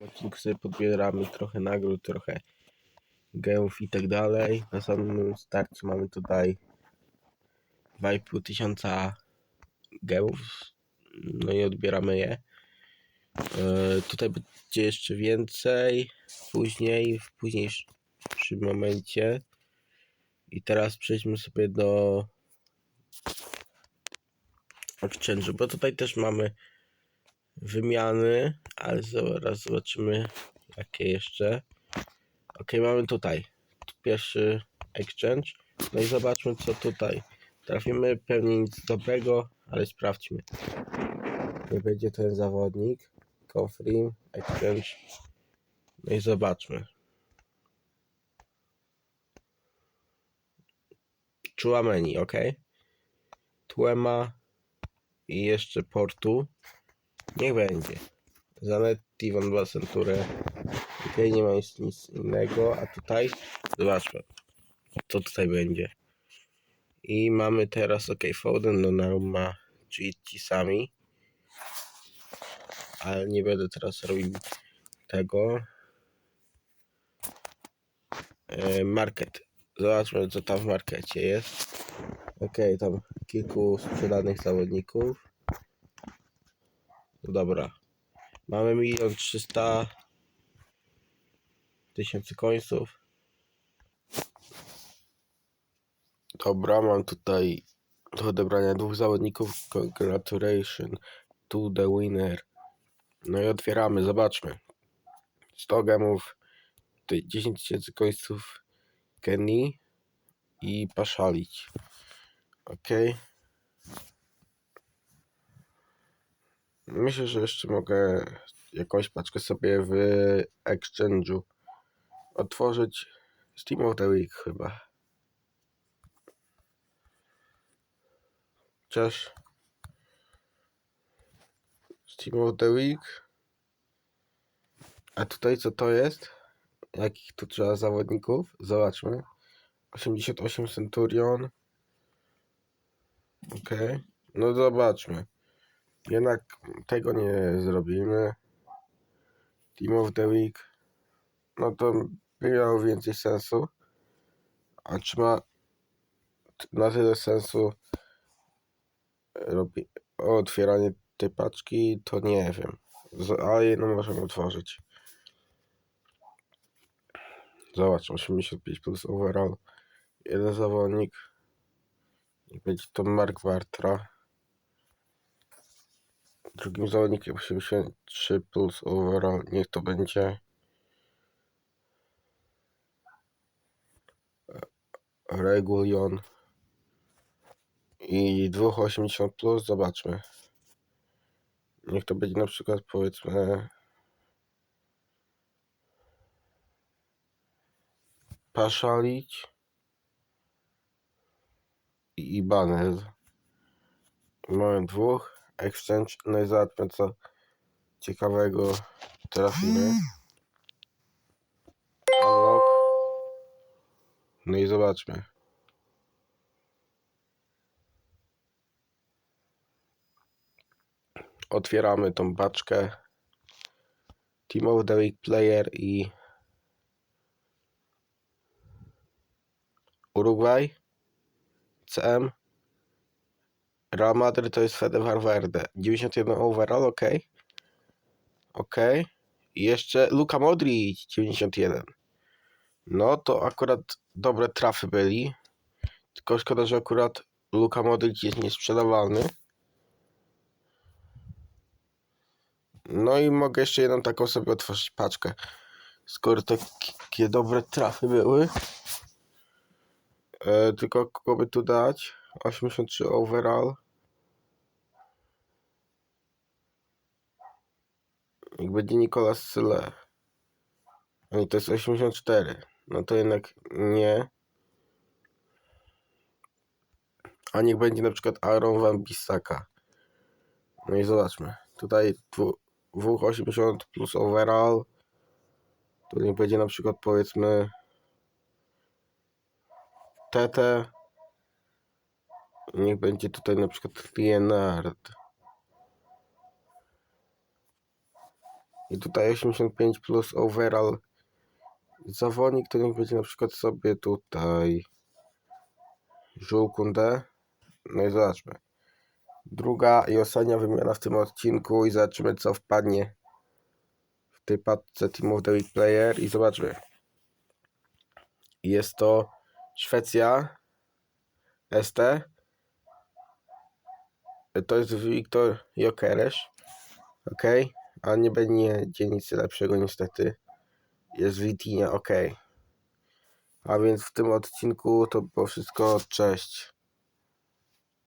odcinku sobie podbieramy trochę nagród, trochę geów i tak dalej. Na samym starcie mamy tutaj 2,5 tysiąca geów, no i odbieramy je. E, tutaj będzie jeszcze więcej, później, w późniejszym momencie. I teraz przejdźmy sobie do exchange'u, bo tutaj też mamy wymiany, ale zaraz zobaczymy jakie jeszcze. Ok, mamy tutaj tu pierwszy exchange. No i zobaczmy co tutaj. Trafimy pewnie nic dobrego, ale sprawdźmy. Nie będzie ten zawodnik. Confirm, exchange. No i zobaczmy. Chouameni, ok. Tuema i jeszcze Portu. Niech będzie. Zanetti, Van Basenturę. Tutaj nie ma nic, nic innego, a tutaj zobaczmy, co tutaj będzie. I mamy teraz, ok, Foden, Donnarumma, czyli ci sami. Ale nie będę teraz robił tego. E, market. Zobaczmy, co tam w markecie jest. Ok, tam kilku sprzedanych zawodników. Dobra. Mamy milion trzysta tysięcy końców. Dobra, mam tutaj do odebrania dwóch zawodników. Congratulations to the winner. No i otwieramy, zobaczmy. 100 gemów, tutaj 10 tysięcy końców Kenny i Paszalić. Ok. Myślę, że jeszcze mogę jakąś paczkę sobie w Exchange'u otworzyć. Steam of the Week chyba. Chociaż Steam of the Week. A tutaj co to jest? Jakich tu trzeba zawodników? Zobaczmy. 88 Centurion. Okej. Okay. No zobaczmy. Jednak tego nie zrobimy. Team of the Week. No to by miało więcej sensu. A czy ma na tyle sensu robi otwieranie tej paczki, to nie wiem. Ale jedną możemy otworzyć. Zobacz, 85 plus overall. Jeden zawodnik. Będzie to Mark Bartra. Drugim zawodnikiem 83 plus overall. Niech to będzie Regulion. I dwóch 80 plus. Zobaczmy. Niech to będzie na przykład powiedzmy Paszalić i Ibanez. Mamy dwóch. Exchange. No i zobaczmy co ciekawego trafimy. No i zobaczmy. Otwieramy tą paczkę. Team of the Week Player i Uruguay. CM. Real Madrid to jest Fede Valverde. 91 overall, ok. Ok. I jeszcze Luka Modric 91. No to akurat dobre trafy byli. Tylko szkoda, że akurat Luka Modric jest niesprzedawalny. No i mogę jeszcze jedną taką sobie otworzyć paczkę. Skoro takie dobre trafy były. E, tylko kogo by tu dać? 83 overall. Jak będzie Nicolas Syle. A nie, to jest 84. No to jednak nie. A niech będzie na przykład Aaron Van Bissaka. No i zobaczmy. Tutaj dwóch 80 plus overall. Tu niech będzie na przykład powiedzmy TT. Niech będzie tutaj na przykład Lienard. I tutaj 85 plus overall zawodnik, to niech będzie na przykład sobie tutaj Koundé. No i zobaczmy. Druga i ostatnia wymiana w tym odcinku i zobaczymy co wpadnie w tej paczce Team of the Week Player i zobaczmy. Jest to Szwecja ST. To jest Wiktor Jokeresz. Ok, a nie będzie nic lepszego niestety. Jest Witinia, ok. A więc w tym odcinku to było wszystko. Cześć.